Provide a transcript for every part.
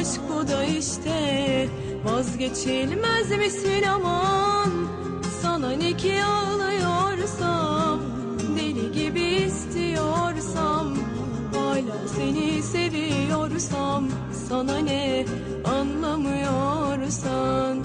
aşk bu da işte. Vazgeçilmez misin aman? Sana ne ki ağlıyorsam Deli gibi istiyorsam Hala seni seviyorsam Sana ne anlamıyorsan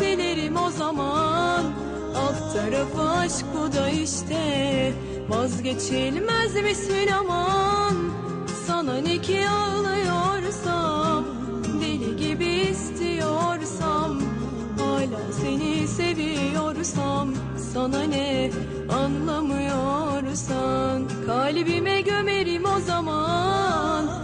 Silerim o zaman. Alt tarafı aşk bu da işte. Vazgeçilmez misin aman. Sana ne ki ağlıyorsam Deli gibi istiyorsam Hala seni seviyorsam Sana ne anlamıyorsan. Kalbime gömerim o zaman